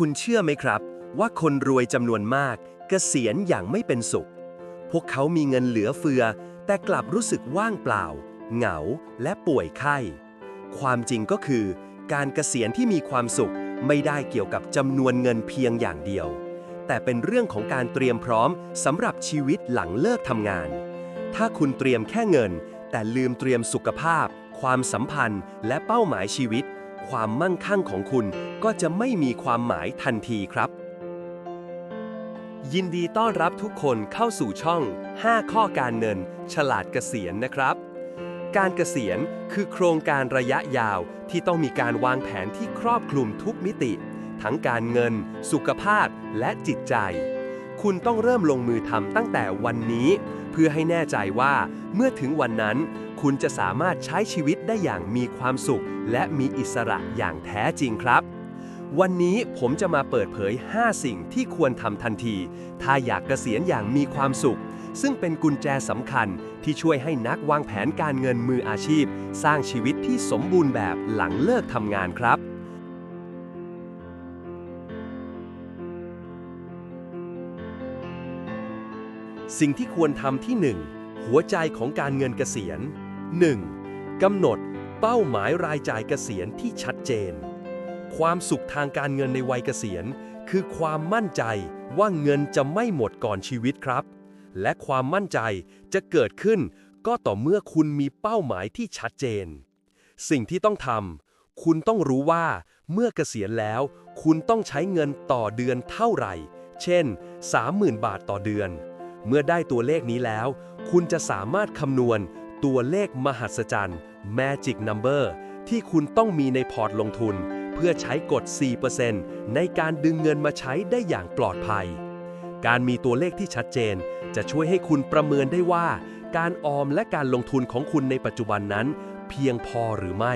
คุณเชื่อไหมครับ ว่าคนรวยจำนวนมากเกษียณอย่างไม่เป็นสุข พวกเขามีเงินเหลือเฟือ แต่กลับรู้สึกว่างเปล่า เหงาและป่วยไข้ ความจริงก็คือ การเกษียณที่มีความสุขไม่ได้เกี่ยวกับจำนวนเงินเพียงอย่างเดียว แต่เป็นเรื่องของการเตรียมพร้อมสำหรับชีวิตหลังเลิกทำงาน ถ้าคุณเตรียมแค่เงิน แต่ลืมเตรียมสุขภาพ ความสัมพันธ์ และเป้าหมายชีวิต ความมั่งคั่งของคุณก็จะไม่มีความหมายทันทีครับ ยินดีต้อนรับทุกคนเข้าสู่ช่อง 5 ข้อการเงิน ฉลาดเกษียณนะครับ การเกษียณคือโครงการระยะยาวที่ต้องมีการวางแผนที่ครอบคลุมทุกมิติ ทั้งการเงิน สุขภาพและจิตใจ คุณต้องเริ่มลงมือทำตั้งแต่วันนี้ เพื่อให้แน่ใจว่า เมื่อถึงวันนั้น คุณจะสามารถใช้ชีวิตได้อย่างมีความสุข และมีอิสระอย่างแท้จริงครับ วันนี้ผมจะมาเปิดเผย 5 สิ่งที่ควรทำทันที ถ้าอยากเกษียณอย่างมีความสุข ซึ่งเป็นกุญแจสำคัญที่ช่วยให้นักวางแผนการเงินมืออาชีพ สร้างชีวิตที่สมบูรณ์แบบหลังเลิกทำงานครับ สิ่งที่ควรทำที่ 1 หัวใจของการเงินเกษียณ 1. กำหนดเป้าหมายรายจ่ายเกษียณที่ชัดเจน ความสุขทางการเงินในวัยเกษียณ คือความมั่นใจว่าเงินจะไม่หมดก่อนชีวิตครับ และความมั่นใจจะเกิดขึ้นก็ต่อเมื่อคุณมีเป้าหมายที่ชัดเจน สิ่งที่ต้องทำคุณต้องรู้ว่าเมื่อเกษียณแล้ว คุณต้องใช้เงินต่อเดือนเท่าไหร่ เช่น 30,000 บาทต่อเดือน เมื่อได้ตัวเลขนี้แล้ว คุณจะสามารถคำนวณตัวเลขมหัศจรรย์ Magic Number ที่คุณต้องมีในพอร์ตลงทุน เพื่อใช้กด4%ในการดึงเงินมาใช้ได้อย่างปลอดภัย การมีตัวเลขที่ชัดเจน จะช่วยให้คุณประเมินได้ว่า การออมและการลงทุนของคุณในปัจจุบันนั้น เพียงพอหรือไม่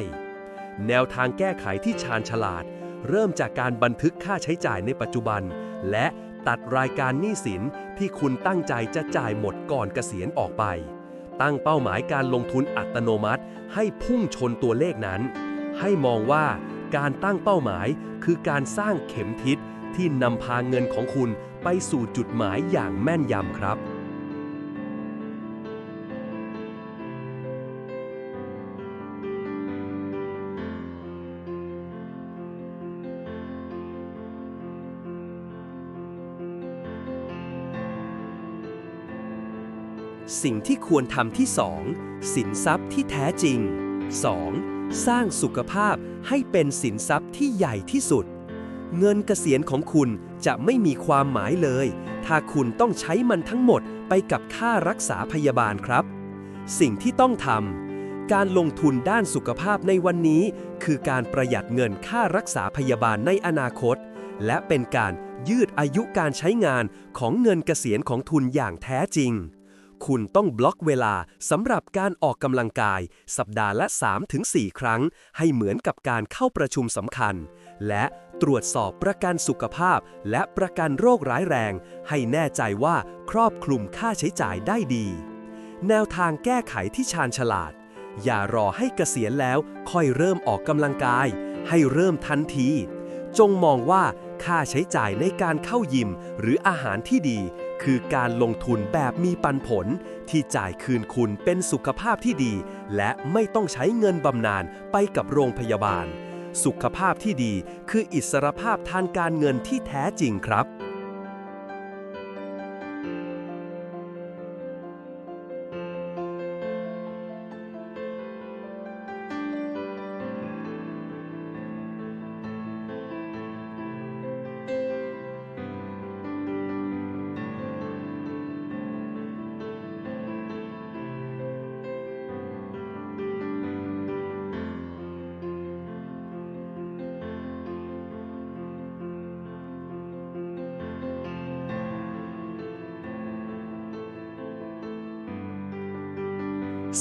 แนวทางแก้ไขที่ชาญฉลาด เริ่มจากการบันทึกค่าใช้จ่ายในปัจจุบัน และตัดรายการหนี้สิน ที่คุณตั้งใจจะจ่ายหมดก่อนเกษียณออกไป ตั้งเป้าหมายการลงทุนอัตโนมัติ ให้พุ่งชนตัวเลขนั้น ให้มองว่าการตั้งเป้าหมายคือการสร้างเข็มทิศที่นำพาเงินของคุณไปสู่จุดหมายอย่างแม่นยำครับ สิ่งที่ควรทำที่ 2 สินทรัพย์ที่แท้จริง 2. สร้างสุขภาพให้เป็นสินทรัพย์ที่ใหญ่ที่สุด เงินเกษียณของคุณจะไม่มีความหมายเลย ถ้าคุณต้องใช้มันทั้งหมดไปกับค่ารักษาพยาบาลครับ สิ่งที่ต้องทำการลงทุนด้านสุขภาพในวันนี้ คือการประหยัดเงินค่ารักษาพยาบาลในอนาคต และเป็นการยืดอายุการใช้งานของเงินเกษียณของทุนอย่างแท้จริง คุณต้องบล็อกเวลาสำหรับการออกกำลังกาย สัปดาห์ละ 3-4 ครั้ง ให้เหมือนกับการเข้าประชุมสำคัญ และตรวจสอบประกันสุขภาพ และประกันโรคร้ายแรง ให้แน่ใจว่าครอบคลุมค่าใช้จ่ายได้ดี แนวทางแก้ไขที่ชาญฉลาด อย่ารอให้เกษียณแล้วค่อยเริ่มออกกำลังกาย ให้เริ่มทันที จงมองว่าค่าใช้จ่ายในการเข้ายิมหรืออาหารที่ดี คือการลงทุนแบบมีปันผล ที่จ่ายคืนคุณเป็นสุขภาพที่ดี และไม่ต้องใช้เงินบำนาญไปกับโรงพยาบาล สุขภาพที่ดีคืออิสรภาพทางการเงินที่แท้จริงครับ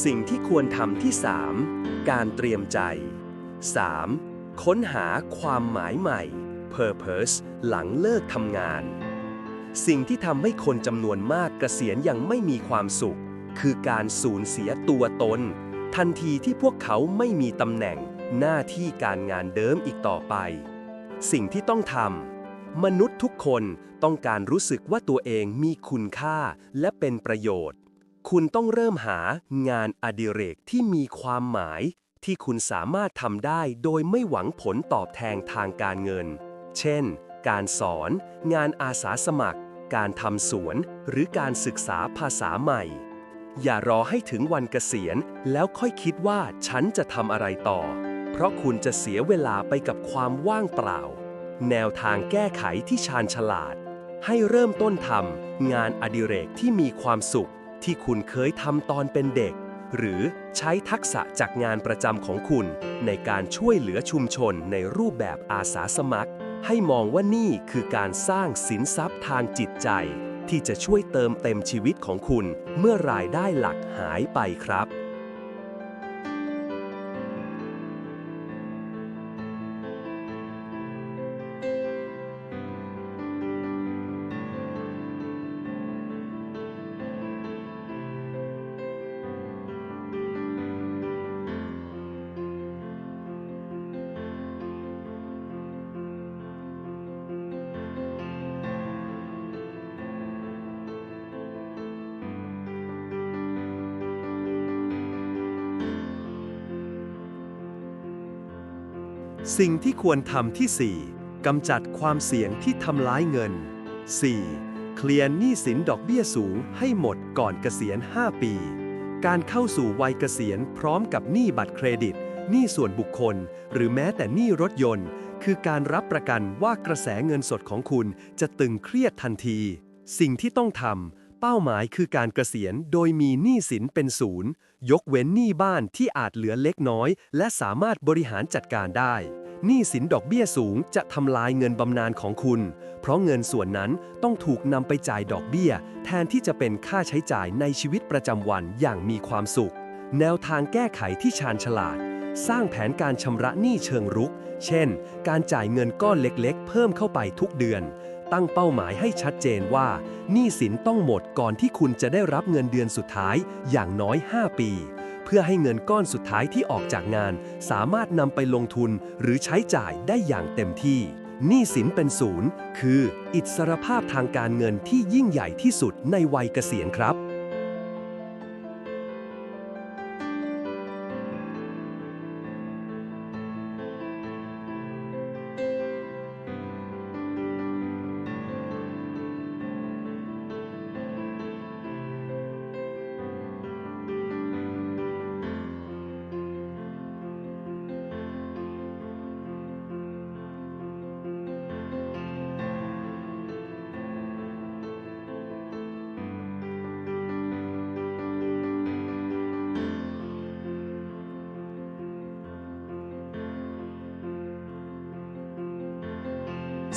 สิ่งที่ควรทำที่ 3 การเตรียมใจ 3. ค้นหาความหมายใหม่ Purpose หลังเลิกทำงาน สิ่งที่ทำให้คนจำนวนมากเกษียณอย่างไม่มีความสุข คือการสูญเสียตัวตน ทันทีที่พวกเขาไม่มีตำแหน่ง หน้าที่การงานเดิมอีกต่อไป สิ่งที่ต้องทำมนุษย์ทุกคนต้องการรู้สึกว่าตัวเองมีคุณค่าและเป็นประโยชน์ คุณต้องเริ่มหางานอดิเรกที่มีความหมาย ที่คุณสามารถทำได้โดยไม่หวังผลตอบแทนทางการเงิน เช่น การสอน งานอาสาสมัคร การทำสวน หรือการศึกษาภาษาใหม่ อย่ารอให้ถึงวันเกษียณ แล้วค่อยคิดว่าฉันจะทำอะไรต่อ เพราะคุณจะเสียเวลาไปกับความว่างเปล่า แนวทางแก้ไขที่ชาญฉลาด ให้เริ่มต้นทำงานอดิเรกที่มีความสุข ที่คุณเคยทำตอนเป็นเด็ก หรือใช้ทักษะจากงานประจำของคุณ ในการช่วยเหลือชุมชนในรูปแบบอาสาสมัคร ให้มองว่านี่คือการสร้างสินทรัพย์ทางจิตใจ ที่จะช่วยเติมเต็มชีวิตของคุณเมื่อรายได้หลักหายไปครับ สิ่งที่ควรทำที่4กำจัดความเสี่ยงที่ทำร้ายเงิน 4. เคลียร์หนี้สินดอกเบี้ยสูงให้หมดก่อนเกษียณ 5 ปี การเข้าสู่วัยเกษียณพร้อมกับหนี้บัตรเครดิต หนี้ส่วนบุคคล หรือแม้แต่หนี้รถยนต์ คือการรับประกันว่ากระแสเงินสดของคุณจะตึงเครียดทันที สิ่งที่ต้องทำ เป้าหมายคือการเกษียณโดยมีหนี้สินเป็นศูนย์ ยกเว้นหนี้บ้านที่อาจเหลือเล็กน้อย และสามารถบริหารจัดการได้ หนี้สินดอกเบี้ยสูงจะทำลายเงินบำนาญของคุณ เพราะเงินส่วนนั้นต้องถูกนำไปจ่ายดอกเบี้ย แทนที่จะเป็นค่าใช้จ่ายในชีวิตประจำวันอย่างมีความสุข แนวทางแก้ไขที่ชาญฉลาด สร้างแผนการชำระหนี้เชิงรุก เช่น การจ่ายเงินก้อนเล็กๆ เพิ่มเข้าไปทุกเดือน ตั้งเป้าหมายให้ชัดเจนว่าหนี้สินต้องหมดก่อนที่คุณจะได้รับเงินเดือนสุดท้ายอย่างน้อย 5 ปี เพื่อให้เงินก้อนสุดท้ายที่ออกจากงาน สามารถนำไปลงทุนหรือใช้จ่ายได้อย่างเต็มที่หนี้สินเป็นศูนย์คือ อิสรภาพทางการเงินที่ยิ่งใหญ่ที่สุดในวัยเกษียณครับ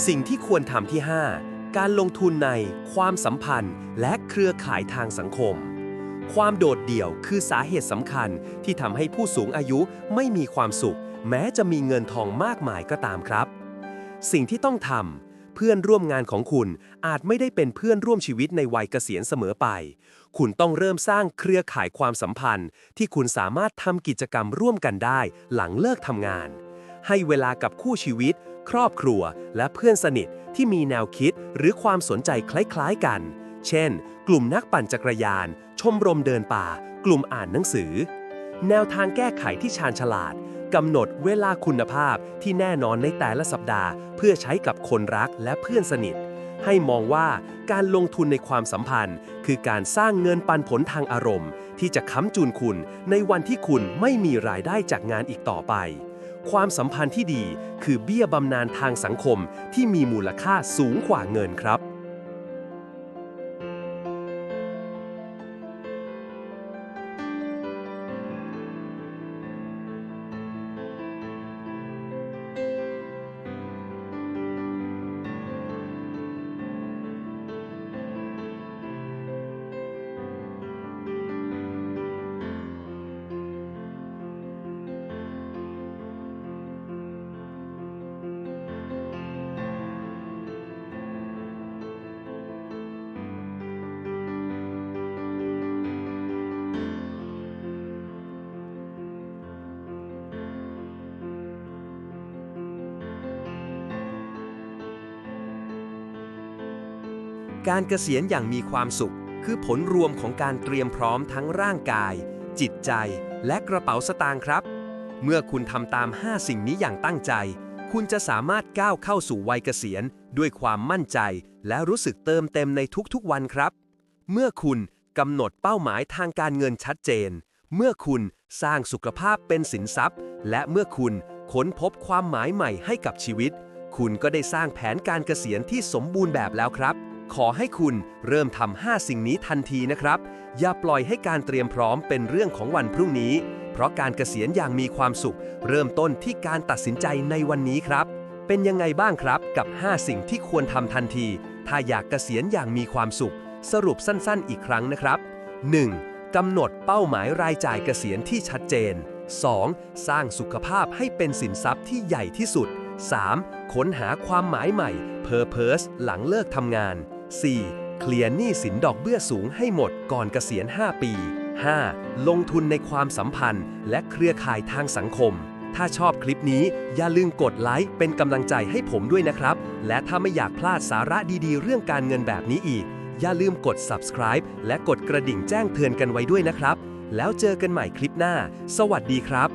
สิ่งที่ควรทำที่ 5 การลงทุนในความสัมพันธ์ และเครือข่ายทางสังคม ความโดดเดี่ยวคือสาเหตุสำคัญที่ทำให้ผู้สูงอายุไม่มีความสุข แม้จะมีเงินทองมากมายก็ตามครับ สิ่งที่ต้องทำเพื่อนร่วมงานของคุณอาจไม่ได้เป็นเพื่อนร่วมชีวิตในวัยเกษียณเสมอไป คุณต้องเริ่มสร้างเครือข่ายความสัมพันธ์ ที่คุณสามารถทำกิจกรรมร่วมกันได้หลังเลิกทำงาน ให้เวลากับคู่ชีวิต ครอบครัว และเพื่อนสนิทที่มีแนวคิดหรือความสนใจคล้ายๆกัน เช่น กลุ่มนักปั่นจักรยาน ชมรมเดินป่า กลุ่มอ่านหนังสือ แนวทางแก้ไขที่ชาญฉลาดกำหนดเวลาคุณภาพที่แน่นอนในแต่ละสัปดาห์ เพื่อใช้กับคนรักและเพื่อนสนิท ให้มองว่าการลงทุนในความสัมพันธ์ คือการสร้างเงินปันผลทางอารมณ์ ที่จะค้ำจุนคุณในวันที่คุณไม่มีรายได้จากงานอีกต่อไป ความสัมพันธ์ที่ดีคือเบี้ยบำนาญทางสังคมที่มีมูลค่าสูงกว่าเงินครับ การเกษียณอย่างมีความสุข คือผลรวมของการเตรียมพร้อมทั้งร่างกาย จิตใจ และกระเป๋าสตางค์ครับ เมื่อคุณทำตาม 5 สิ่งนี้อย่างตั้งใจ คุณจะสามารถก้าวเข้าสู่วัยเกษียณ ด้วยความมั่นใจ และรู้สึกเติมเต็มในทุกๆวันครับ เมื่อคุณกำหนดเป้าหมายทางการเงินชัดเจน เมื่อคุณสร้างสุขภาพเป็นสินทรัพย์ และเมื่อคุณค้นพบความหมายใหม่ให้กับชีวิต คุณก็ได้สร้างแผนการเกษียณที่สมบูรณ์แบบแล้วครับ ขอให้คุณเริ่มทำ5สิ่งนี้ทันทีนะครับ อย่าปล่อยให้การเตรียมพร้อมเป็นเรื่องของวันพรุ่งนี้ เพราะการเกษียณอย่างมีความสุข เริ่มต้นที่การตัดสินใจในวันนี้ครับ เป็นยังไงบ้างครับกับ 5 สิ่งที่ควรทำทันที ถ้าอยากเกษียณอย่างมีความสุข สรุปสั้นๆ อีกครั้งนะครับ 1. กำหนดเป้าหมายรายจ่ายเกษียณที่ชัดเจน 2. สร้างสุขภาพให้เป็นสินทรัพย์ที่ใหญ่ที่สุด 3. ค้นหาความหมายใหม่ Purpose หลังเลิกทำงาน 4. เคลียร์หนี้สินดอกเบี้ยสูงให้หมดก่อนเกษียณ 5 ปี 5. ลงทุนในความสัมพันธ์ และเครือข่ายทางสังคม ถ้าชอบคลิปนี้อย่าลืมกดไลค์เป็นกำลังใจให้ผมด้วยนะครับ และถ้าไม่อยากพลาดสาระดีๆ เรื่องการเงินแบบนี้อีก อย่าลืมกด subscribe และกดกระดิ่งแจ้งเตือนกันไว้ด้วยนะครับ แล้วเจอกันใหม่คลิปหน้า สวัสดีครับ